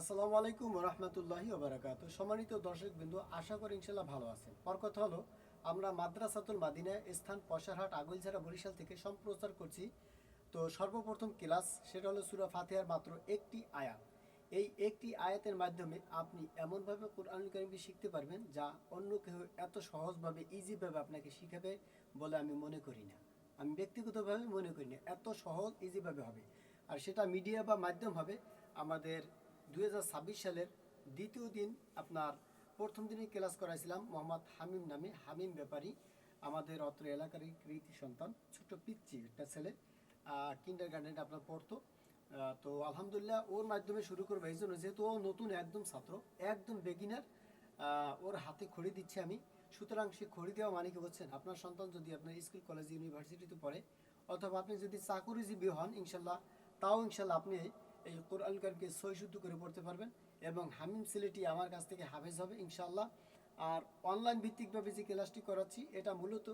আসসালামু আলাইকুম রহমতুল্লাহি ওবরাকাত সম্মানিত দর্শক বিন্দু আশা করি ইনশাল্লাহ ভালো আছেন। পর কথা হলো, আমরা মাদ্রাসাতুল মাদিনায় স্থান পয়সারহাট আগলঝাড়া বরিশাল থেকে সম্প্রচার করছি। তো সর্বপ্রথম ক্লাস, সেটা হলো সুরা ফাতেহার মাত্র একটি আয়াত। এই একটি আয়াতের মাধ্যমে আপনি এমনভাবে কোরআন কারিমকে শিখতে পারবেন যা অন্য কেউ এত সহজভাবে ইজিভাবে আপনাকে শিখাবে বলে আমি মনে করি না। আমি ব্যক্তিগতভাবে মনে করি না, এত সহজ ইজিভাবে হবে। আর সেটা মিডিয়া বা মাধ্যম হবে, আমাদের দুই হাজার ছাব্বিশ সালের দ্বিতীয় দিন আপনার প্রথম দিনে ক্লাস করাইছিলাম মোহাম্মদ হামিম নামে হামিম ব্যাপারী, আমাদের অত্র এলাকারই কৃতি সন্তান, ছোট্ট পিচ্ছি একটা ছেলে কিন্ডার গার্ডেনে আপনার পড়তো। তো আলহামদুলিল্লাহ ওর মাধ্যমে শুরু করব। এই জন্য যেহেতু ও নতুন একদম ছাত্র, একদম বেগিনার ওর হাতে খড়ি দিচ্ছি আমি। সুতরাং সে খড়ি দেওয়া মানে কি বলছেন আপনার সন্তান যদি আপনার স্কুল, কলেজ, ইউনিভার্সিটিতে পড়ে, অথবা আপনি যদি চাকুরিজীবী হন, ইনশাল্লাহ, তাও ইনশাল্লাহ আপনি এই কোরআন কারিমকে সই শুদ্ধ করে পড়তে পারবেন এবং হামিম ছেলেটি আমার কাছ থেকে হাফেজ হবে ইনশাল্লাহ আর অনলাইন ভিত্তিকভাবে যে ক্লাসটি করাচ্ছি, এটা মূলত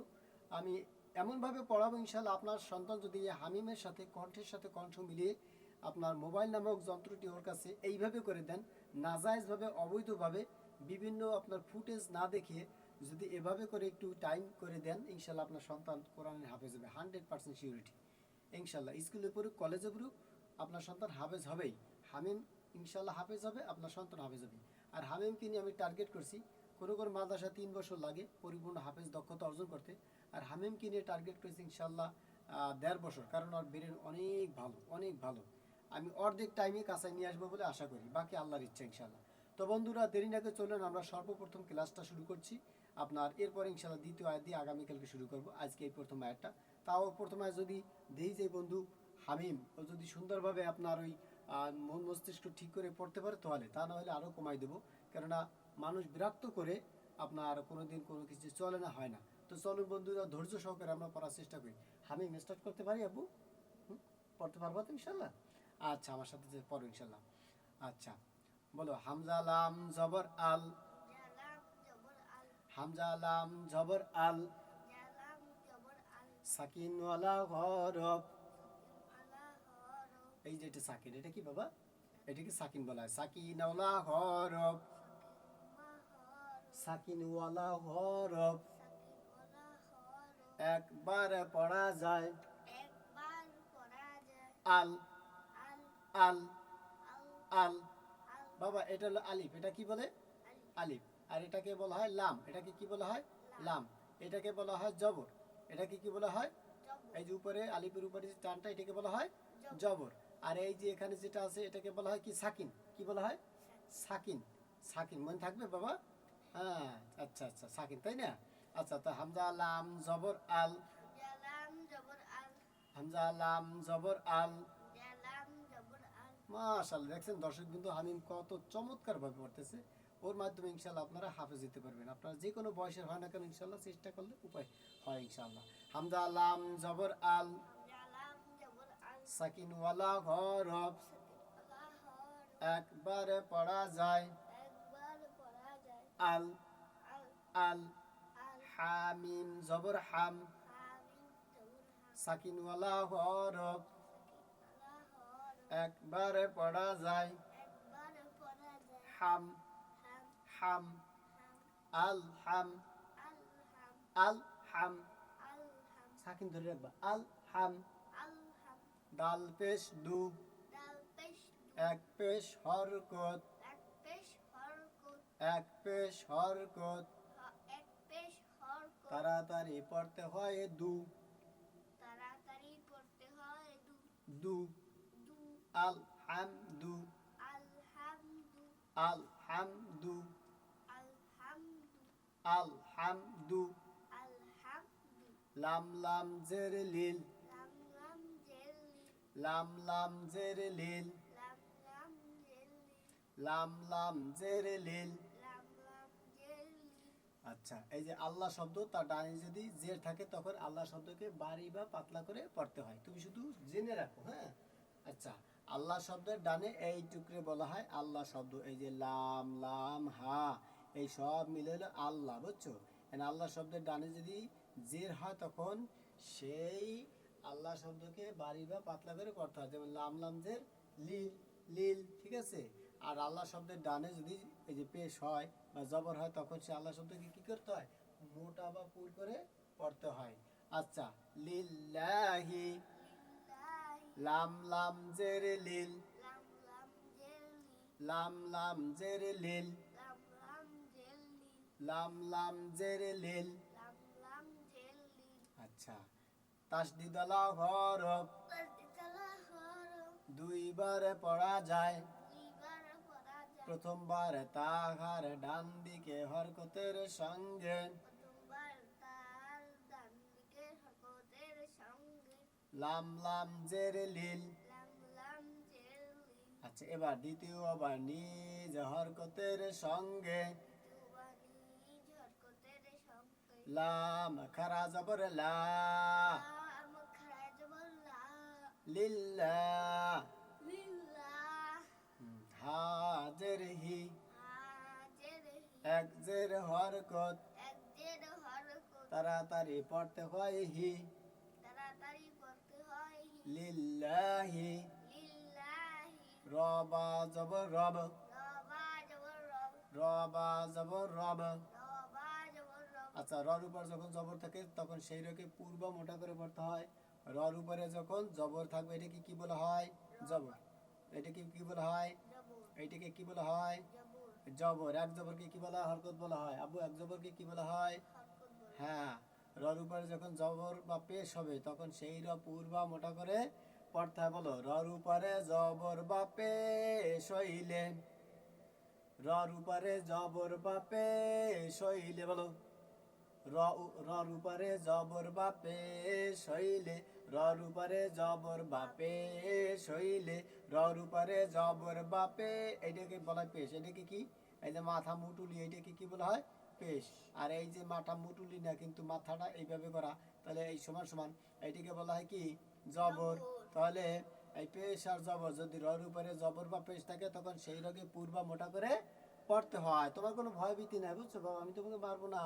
আমি এমনভাবে পড়াবো ইনশাল্লাহ আপনার সন্তান যদি হামিমের সাথে, কণ্ঠের সাথে কণ্ঠ মিলিয়ে আপনার মোবাইল নামক যন্ত্রটি ওর কাছে এইভাবে করে দেন, নাজায়েজভাবে, অবৈধভাবে, বিভিন্ন আপনার ফুটেজ না দেখিয়ে যদি এভাবে করে একটু টাইম করে দেন ইনশাল্লাহ আপনার সন্তান কোরআনের হাফেজ হবে, হান্ড্রেড পার্সেন্ট সিউরিটি ইনশাল্লাহ স্কুলে পড়ুক, কলেজে পড়ুক আপনার সন্তান হাফেজ হবেই। হামিম ইনশাল্লাহ হাফেজ হবে, আপনার সন্তান হাফেজ হবে। আর হামিমকে নিয়ে আমি টার্গেট করছি, কোনো কোনো মাদ্রাসা তিন বছর লাগে পরিপূর্ণ হাফেজ দক্ষতা অর্জন করতে। আর হামিমকে নিয়ে টার্গেট করেছি ইনশাল্লাহ দেড় বছর, কারণ ওর ব্রেন অনেক ভালো অনেক ভালো। আমি অর্ধেক টাইমে কাছে নিয়ে আসব বলে আশা করি, বাকি আল্লাহর ইচ্ছা ইনশাল্লাহ তো বন্ধুরা, দেরি না করে চলুন, আমরা সর্বপ্রথম ক্লাসটা শুরু করছি। আপনার এরপরে ইনশাল্লাহ দ্বিতীয় আয়াত দিয়ে আগামীকালকে শুরু করব। আজকে এই প্রথম আয়াতটা। তাও প্রথম যদি দেই যে বন্ধু হামিম ও যদি সুন্দরভাবে আপনার ওই মন মস্তিষ্ক ঠিক করে পড়তে পারে তাহলে তা না হলে আরও কমাই দেবো। কেননা মানুষ বিরক্ত করে আপনার কোনোদিন কোনো কিছু চলে না হয় না। তো চলুন বন্ধুরা ধৈর্য সহকারে আমরা পড়ার চেষ্টা করি। হামিম স্টার্ট করতে পারি আবু পড়তে পারব তো ইনশাল্লাহ? আচ্ছা আমার সাথে যে পড়ো ইনশাল্লাহ। আচ্ছা বলো হামজা লাম জবর আল। জালাম জবর আল। হামজা লাম জবর আল। জালাম জবর এই যে এটা সাকিন এটা কি বাবা? এটাকে সাকিন বলা হয়? সাকিন ওয়ালা হরফ। সাকিন ওয়ালা হরফ ওলা একবার পড়া যায়। আল। আল। আল। বাবা এটা হলো আলিফ। এটা কি বলে? আলিফ। আর এটাকে বলা হয় লাম। এটাকে কি বলা হয়? লাম। এটাকে বলা হয় জবর। এটাকে কি বলা হয়? এই যে উপরে আলিফের উপরে যে টানটা এটাকে বলা হয় জবর। আর এই যে এখানে যেটা আছে এটাকে বলা হয় কি? সাকিন। কি বলা হয়? সাকিন। সাকিন। মনে থাকবে বাবা? হ্যাঁ আচ্ছা আচ্ছা সাকিন তাই না? আচ্ছা তো হামজা লাম জবর আল। জালাম জবর আল। হামজা লাম জবর আল। মাশাআল্লাহ দেখছেন দর্শক বিন্দু হামিম কত চমৎকার ভাবে পড়তেছে। ওর মাধ্যমে ইনশাল্লাহ আপনারা হাফেজ দিতে পারবেন। আপনারা যে কোনো বয়সের হয় না কেন ইনশাল্লাহ চেষ্টা করলে উপায় হয় ইনশাল্লাহ হামজা লাম জবর আল। জবর আল সাকিন ওয়ালা হরফ সাকিন ওলা হর একবারে পড়া যায়। আল আল হামিম জবর হাম। হামিম জবর হাম সাকিন ওয়ালা হরফ একবারে পড়া যায়। হাম হাম আল হাম আল হাম। সাকিন ধরে রাখবা। আল হাম ডাল পেশ দু এক পেশ হরকত এক পেশ হরকত তাড়াতাড়ি পড়তে হয় দু। তাড়াতাড়ি পড়তে হয় দু। দু। দু। আল হাম দু আল হাম দু আল হাম দু লাম লাম জের লিল। লাম লাম জের লিল। লাম লাম জের লিল। আচ্ছা এই যে আল্লাহ শব্দ তার ডানে যদি জের থাকে তখন আল্লাহ শব্দকে বাড়ি বা পাতলা করে পড়তে হয়। তুমি শুধু জেনে রাখো হ্যাঁ? আচ্ছা আল্লাহ শব্দের ডানে এই টুকরে বলা হয় আল্লাহ শব্দ। এই যে লাম লাম হা এই সব মিলে হলো আল্লাহ বুঝছ? আল্লাহ শব্দের ডানে যদি জের হয় তখন সেই আল্লাহ শব্দকে বাড়ি বা পাতলা করে পড়তে হয়। যেমন লাম লাম জের লিল লিল, ঠিক আছে? আর আল্লাহ শব্দের ডানে যদি এই যে পেশ হয় বা জবর হয়, তখন সে আল্লাহ শব্দকে কি করতে হয়? মোটা বা পুর করে পড়তে হয়। আচ্ছা লিল্লাহি, লাম লাম জেরে লিল, লাম লাম জেরে লিল, লাম লাম জেরে লিল লাম লাম জেলি আচ্ছা তাসদিদালা হরফ। দুইবারে পড়া যায়। প্রথমবার তাহার ডান দিকে হরকতের সঙ্গে। লাম লাম জেরে লিল। আচ্ছা এবার দ্বিতীয়বার নিজ হরকতের সঙ্গে। লাম খারা জবর লা। লিল্লাহ। লিল্লাহ। হুম, হাজের হি। এক জের হরকত। একজের হরকত। তাড়াতাড়ি পড়তে হয় হি। লিল্লাহি। লিল্লাহি। রবা জবর রব। রবা জবর রব। আচ্ছা রর উপর যখন জবর থাকে তখন সেই রকে পূর্ব মোটা করে পড়তে হয়। রর উপরে যখন জবর থাকবে, এটাকে কি বলা হয়? জবর। এটাকে কি বলা হয়? এটাকে কি বলা হয়? জবর। এক জবরকে কি বলা হয়? হরকত বলা হয়। আবু এক জবরকে কি বলা হয়? হ্যাঁ। রর উপরে যখন জবর বা পেশ হবে, তখন সেই র পূর্বা মোটা করে পড়তে বলো, রর উপরে জবর বা পেশ হইলে, রর উপরে জবর বা পেশ হইলে, বলো রর উপরে জবর বা পেশ হইলে রর উপরে জবর বা পেশ হইলে রর উপরে জবর বাপে এটাকে বলা হয় পেশ। এটাকে কি? এই যে মাথা মুটুলি এটাকে কি বলা হয়? পেশ। আর এই যে মাথা মুটুলি না কিন্তু মাথাটা এইভাবে করা তাহলে এই সমান সমান এইটাকে বলা হয় কি? জবর। তাহলে এই পেশ আর জবর যদি রর উপরে জবর বা পেশ থাকে তখন সেই রকে পূর্বা মোটা করে পড়তে হয়। তোমার কোনো ভয় ভীতি নাই বুঝছ বাবা? আমি তোমাকে মারবো না।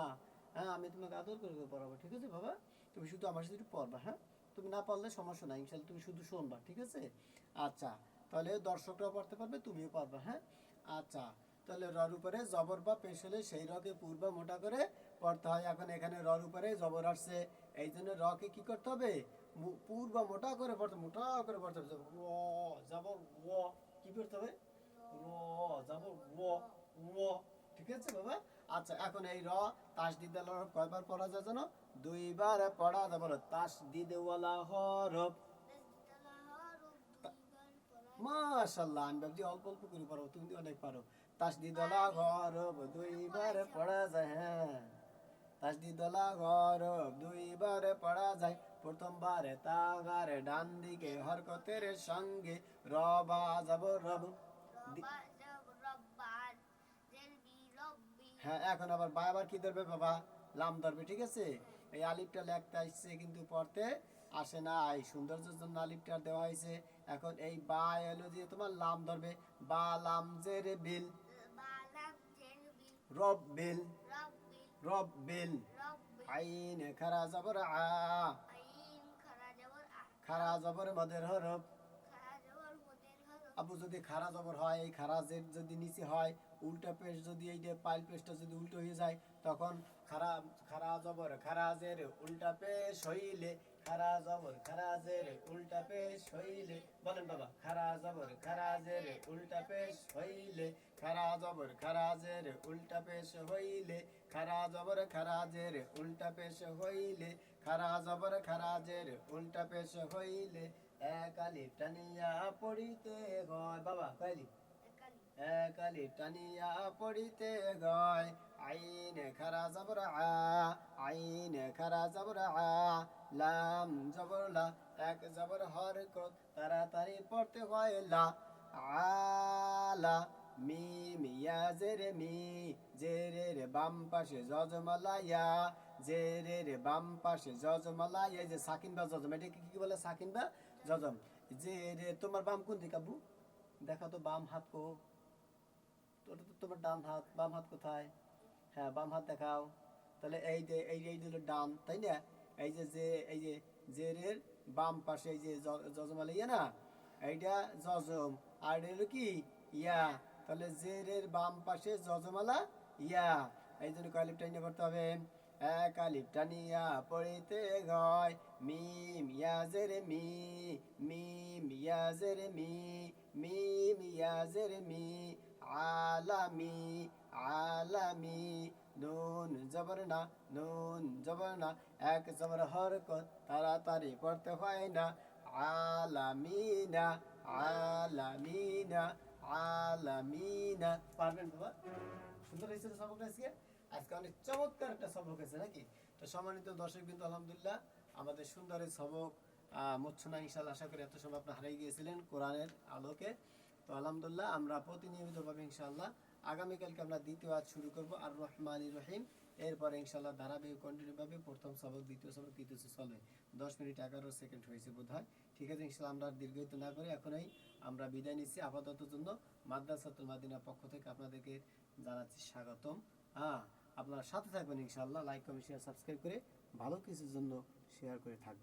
হ্যাঁ আমি তোমাকে আদর করে পড়াবো ঠিক আছে বাবা? তুমি শুধু আমার সাথে একটু পড়বা হ্যাঁ? তুমি না পারলে সমস্যা নাই ইনশাল্লাহ তুমি শুধু শুনবা, ঠিক আছে? আচ্ছা তাহলে দর্শকরাও পড়তে পারবে, তুমিও পারবে হ্যাঁ? আচ্ছা তাহলে রর উপরে জবর বা পেশ হলে সেই রকে পূর্ব মোটা করে পড়তে হয়। এখন এখানে রর উপরে জবর আসছে, এই জন্য রকে কি করতে হবে? পূর্ব মোটা করে পড়তে, মোটা করে পড়তে হবে। ও, জবর, ও, কি করতে হবে? র, জবর, ও ও, ঠিক আছে বাবা? আচ্ছা এখন এই র তাস দিদে কয়বার পড়া যায় জানো? দুইবার পড়া যাবে তাস দিদে ওয়ালা হরফ। মাশাল্লাহ আমি ভাবছি অল্প অল্প করে পারো তুমি অনেক পারো। তাসদিদলা হরফ দুইবার পড়া যায় হ্যাঁ। তাসদিদলা হরফ দুইবার পড়া যায়। প্রথমবারে তাগারে ডান দিকে হরকতের সঙ্গে রবা যাব রব। হ্যাঁ এখন আবার বারবার কি ধরবে বাবা? লাম ধরবে ঠিক আছে? এই আলিফটা লেখতে আসছে কিন্তু পড়তে আসে না। এই সৌন্দর্যের জন্য আলিফটা দেওয়া হয়েছে। এখন এই বা এলো দিয়ে তোমার লাম ধরবে। বা লাম জেরে বিল। রব বিল। রব বিল। রব্বি আইন খারা জবর আ। আইন খারা জবর আ। খারা জবর মদের হরফ খারা জবর মোদের হরফ আবু যদি খারা জবর হয়, এই খারা জের যদি নিচে হয়, উল্টা পেশ যদি এই যে পাইল পেশটা যদি উল্টো হয়ে যায়, তখন খারা খারা জবর, খারা জের, উল্টা পেশ হইলে খারা জবর, খারা জের, উল্টা পেশ হইলে, বলেন বাবা, খারা জবর, খারা জের, উল্টা পেশ হইলে খারা জবর, খারা জের, উল্টা পেশ হইলে খারা জবর, খারা জের, উল্টা পেশ হইলে খারা জবর, খারা জের, উল্টা পেশ হইলে একালি টানিয়া পড়িতে গয়। বাবা কয়লি একালি টানিয়া পড়িতে গয়। আইনে খারা জবর আ আইনে খারা জবর। আ লাম জবর লা এক জবর হরকত তাড়াতাড়ি পড়তে হয় লা। আলা মিম ইয়া জেরে মি জেরে রে বাম পাশে জজমালা ইয়া জেরে রে বাম পাশে জজমালাইয়া যে সাকিন বা জজম এটা কি কি বলে সাকিন বা? জজম যে তোমার বাম কোন দিকে, আব্বু? দেখা তো, বাম হাত কো। ওটা তো তোমার ডান হাত, বাম হাত কোথায়? হ্যাঁ বাম হাত দেখাও। তাহলে এই যে, এই এই দিল ডান, তাই না? এই যে যে, এই যে জেরের বাম পাশে এই যে জজমালে ইয়া না? এইটা জজম। আর হলো কি? ইয়া। তাহলে জেরের বাম পাশে যজমালা ইয়া। এই জন্য কালিপ টানিয়ে পড়তে হবে। এক আলিপ টানিয়া পড়িতে গয় মিম ইয়া জেরে মি মিম ইয়া জেরে মি মিম ইয়া জেরে মি, আলামি আলামি। নুন জবর না, নুন জবর না, এক জবর হরকত তাড়াতাড়ি পড়তে হয় না। আলামিনা আলামিনা আলামিনা পারবেন বাবা? সুন্দর হয়েছে সবকটা আজকে। আজকে অনেক চমৎকার একটা সবক হয়েছে নাকি? তো সম্মানিত দর্শক বিন্দু আলহামদুলিল্লাহ, আমাদের সুন্দর সবক মুচ্ছনা ইনশাল্লাহ আশা করি এত সময় আপনি হারিয়ে গিয়েছিলেন কোরআনের আলোকে। তো আলহামদুলিল্লাহ, আমরা প্রতিনিয়মিতভাবে ইনশাআল্লাহ আগামীকালকে আমরা দ্বিতীয় আজ শুরু আর রহমান রহিম। এরপরে ইনশাল্লাহ ধারাবাহিক কন্টিনিউ ভাবে প্রথম সবক, দ্বিতীয় সবক তৃতীয় চলবে? দশ মিনিট এগারো সেকেন্ড হয়েছে বোধ হয় ঠিক আছে ইনশাল্লাহ আমরা দীর্ঘায়িত না করে এখনই আমরা বিদায় নিচ্ছি। আপাতত জন্য মাদ্রাসাতুল মাদিনা পক্ষ থেকে আপনাদেরকে জানাচ্ছি স্বাগতম। হ্যাঁ আপনারা সাথে থাকবেন ইনশাল্লাহ লাইক কমেন্ট শেয়ার সাবস্ক্রাইব করে ভালো কিছুর জন্য শেয়ার করে থাকবেন।